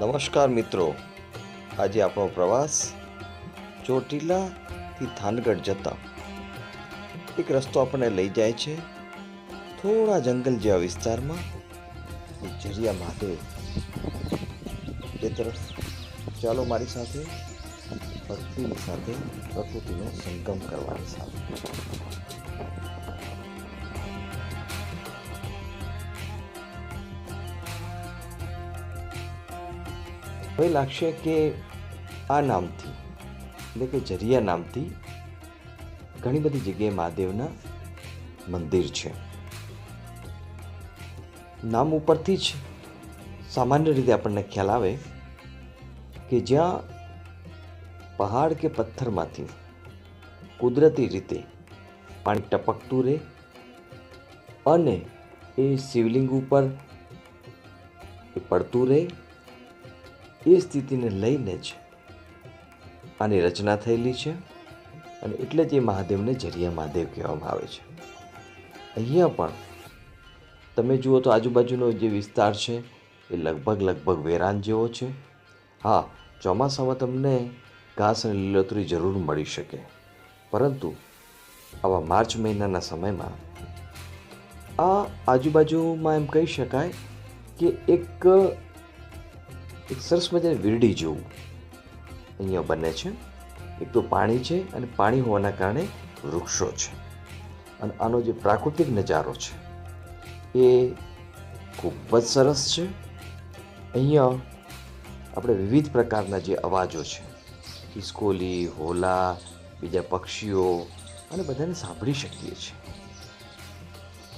નમસ્કાર મિત્રો. આજે આપણો પ્રવાસ ચોટીલાથી થાનગઢ જતા. એક રસ્તો આપણને લઈ જાય છે. થોડા જંગલ જેવા વિસ્તારમાં જરિયા મહાદેવ એ તરફ, ચાલો મારી સાથે, ભક્તિની સાથે, પ્રકૃતિનો સંગમ કરવાની સાથે. હવે લાગશે કે આ નામથી, એટલે કે જરિયા નામથી ઘણી બધી જગ્યાએ મહાદેવના મંદિર છે. નામ ઉપરથી જ સામાન્ય રીતે આપણને ખ્યાલ આવે કે જ્યાં પહાડ કે પથ્થરમાંથી કુદરતી રીતે પાણી ટપકતું રહે અને એ શિવલિંગ ઉપર એ પડતું રહે એ સ્થિતિને લઈને જ આની રચના થયેલી છે અને એટલે જ એ મહાદેવને જરિયા મહાદેવ કહેવામાં આવે છે. અહીંયા પણ તમે જુઓ તો આજુબાજુનો જે વિસ્તાર છે એ લગભગ લગભગ વેરાન જેવો છે. હા, ચોમાસામાં તમને ઘાસ અને લીલોતરી જરૂર મળી શકે. પરંતુ આવા માર્ચ મહિનાના સમયમાં આ આજુબાજુમાં એમ કહી શકાય કે એક એક સરસ મજાની વીરડી જેવું અહીંયા બને છે. એક તો પાણી છે અને પાણી હોવાના કારણે વૃક્ષો છે. અને આનો જે પ્રાકૃતિક નજારો છે, એ ખૂબ જ સરસ છે. અહીંયા આપણે વિવિધ પ્રકારના જે અવાજો છે ખિસકોલી હોલા, બીજા પક્ષીઓ અને બધાને સાંભળી શકીએ છીએ.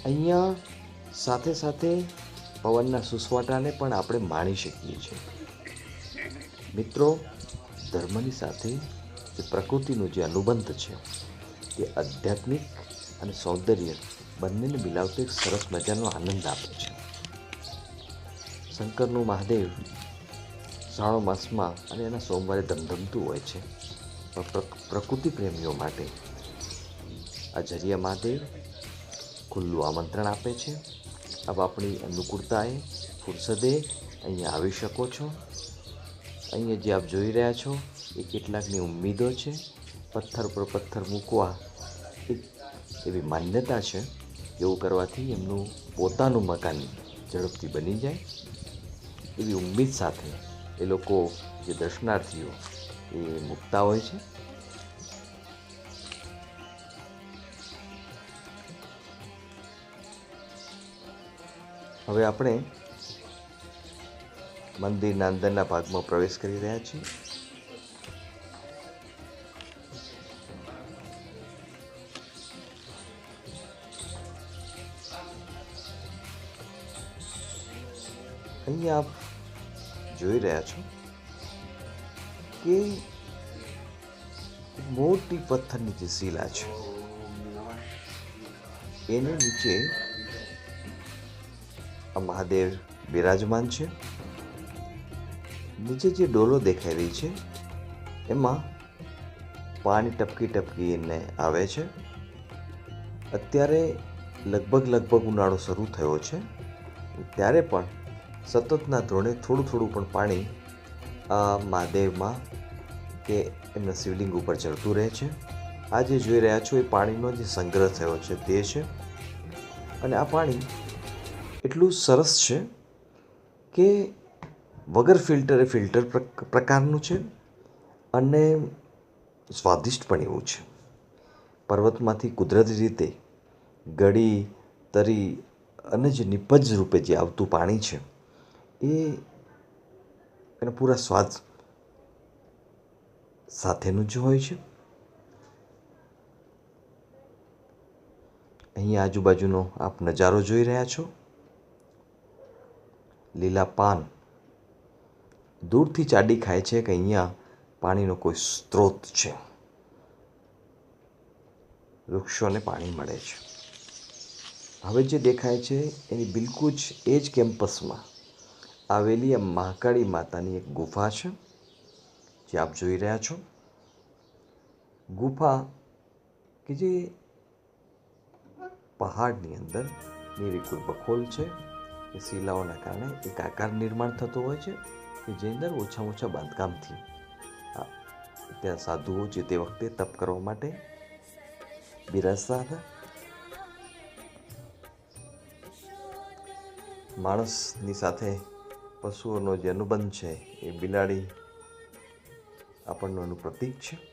અહીંયા સાથે સાથે પવનના સુસવાટાને પણ આપણે માણી શકીએ છીએ. મિત્રો, ધર્મની સાથે જે પ્રકૃતિનો જે અનુબંધ છે, તે આધ્યાત્મિક અને સૌંદર્ય બંનેને મિલાવતો એક સરસ મજાનો આનંદ આપે છે. શંકરનું મહાદેવ શ્રાવણ માસમાં અને એના સોમવારે ધમધમતું હોય છે, પણ પ્રકૃતિ પ્રેમીઓ માટે આ જરિયા મહાદેવ ખુલ્લું આમંત્રણ આપે છે. આપ આપણી અનુકૂળતાએ, ફુરસદે અહીંયા આવી શકો છો. અહીંયા જે આપ જોઈ રહ્યા છો, એ કેટલાકની ઉમ્મીદો છે. પથ્થર પર પથ્થર મૂકવા એક એવી માન્યતા છે. એવું કરવાથી એમનું પોતાનું મકાન ઝડપથી બની જાય. એવી ઉમ્મીદ સાથે એ લોકો, જે દર્શનાર્થીઓ, એ મૂકતા હોય છે. હવે આપણે મંદિરના અંદરના ભાગમાં પ્રવેશ કરી રહ્યા છીએ. અહીંયા આપ જોઈ રહ્યા છો કે મોટી પથ્થરની જે શિલા છે, એને નીચે આ મહાદેવ બિરાજમાન છે. નીચે જે ડોલો દેખાઈ રહી છે, એમાં પાણી ટપકી ટપકીને આવે છે. અત્યારે લગભગ લગભગ ઉનાળો શરૂ થયો છે. ત્યારે પણ સતતના ધોરણે થોડું થોડું પણ પાણી આ મહાદેવમાં કે એમના શિવલિંગ ઉપર ચડતું રહે છે. આ જે જોઈ રહ્યા છો એ પાણીનો જે સંગ્રહ થયો છે તે છે. અને આ પાણી એટલું સરસ છે કે વગર ફિલ્ટર એ ફિલ્ટર પ્રક- પ્રકારનું છે અને સ્વાદિષ્ટ પણ એવું છે. પર્વતમાંથી કુદરતી રીતે ગળી, તરી અને જે નિપજ રૂપે જે આવતું પાણી છે, એ એના પૂરા સ્વાદ સાથેનું જ હોય છે. અહીંયા આજુબાજુનો આપ નજારો જોઈ રહ્યા છો. લીલા પાન દૂરથી ચાડી ખાય છે કે અહીંયા પાણીનો કોઈ સ્ત્રોત છે. વૃક્ષોને પાણી મળે છે. હવે જે દેખાય છે એની બિલકુલ જ એ જ કેમ્પસમાં આવેલી આ મહાકાળી માતાની એક ગુફા છે, જે આપ જોઈ રહ્યા છો. ગુફા કે જે પહાડની અંદરની બખોલ છે એ શિલાઓના કારણે એક આકાર નિર્માણ થતો હોય છે. કે જે અંદર ઓછામાં ઓછા બાંધકામથી. ત્યાં સાધુઓ જે તે વખતે તપ કરવા માટે બિરાજતા હતા. માણસની સાથે પશુઓનો જે અનુબંધ છે એ બિલાડી આપણનું પ્રતીક છે.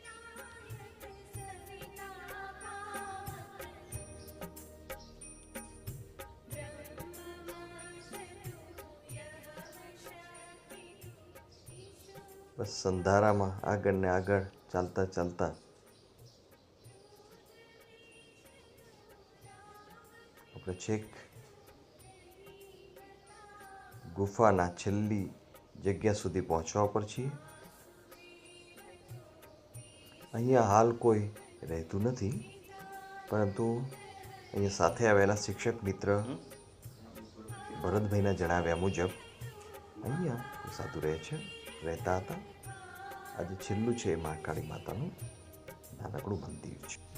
બસ સંધારામાં આગળ ને આગળ ચાલતા ચાલતા. આપણે છેક ગુફાના છેલ્લી જગ્યા સુધી પહોંચવા પર છીએ. અહીંયા હાલ કોઈ રહેતું નથી, પરંતુ અહીંયા સાથે આવેલા શિક્ષક મિત્ર ભરતભાઈના જણાવ્યા મુજબ અહીંયા સાધુ રહે છે. રહેતા હતા. આજે છેલ્લું છે એ મહાકાળી માતાનું. નાનકડું મંદિર છે.